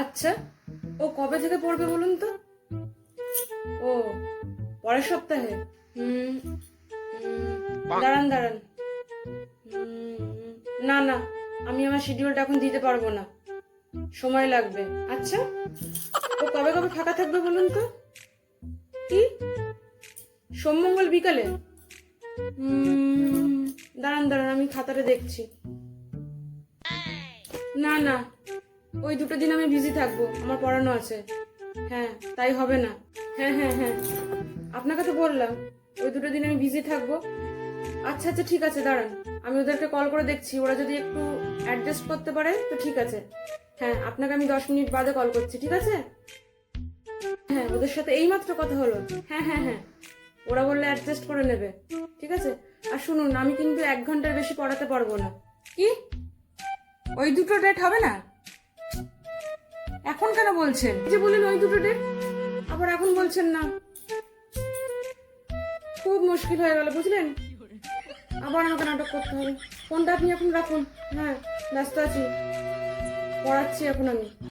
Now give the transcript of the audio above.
আচ্ছা ও কবে থেকে পড়বে বলুন তো? ও, পরের সপ্তাহে। দাঁড়ান দাঁড়ান। না না, আমি আমার শিডিউলটা এখন দিতে পারব না। সময় লাগবে। আচ্ছা ও কবে কবে ফাঁকা থাকবে বলুন তো? কি? সোমমঙ্গল বিকালে? দাঁড়ান দাঁড়ান, আমি খাতাটা দেখছি। না না ওই দুটো দিন আমি বিজি থাকব, আমার পড়ানো আছে। হ্যাঁ তাই হবে না। হ্যাঁ হ্যাঁ হ্যাঁ। আপনাকে তো বললাম, ওই দুটো দিন আমি বিজি থাকব। আচ্ছা আচ্ছা ঠিক আছে, দাঁড়ান। আমি ওদেরকে কল করে দেখছি, ওরা যদি একটু অ্যাডজাস্ট করতে পারে, তো ঠিক আছে। হ্যাঁ আপনাকে আমি দশ মিনিট বাদে কল করছি, ঠিক আছে? হ্যাঁ ওদের সাথে এইমাত্র কথা হলো। হ্যাঁ হ্যাঁ হ্যাঁ। ওরা বললে অ্যাডজাস্ট করে নেবে, ঠিক আছে? আর শুনুন, আমি কিন্তু এক ঘণ্টার বেশি পড়াতে পারব না। কি? ওই দুটো ডেট হবে না? কেন বলছেন? যে বললেন ওই দুটো ডেট আবার এখন বলছেন না। খুব মুশকিল হয়ে গেল, বুঝলেন? আবার আমাকে নাটক করতে হবে। ফোনটা আপনি এখন রাখুন। হ্যাঁ ব্যস্ত আছি। পড়াচ্ছি এখন আমি।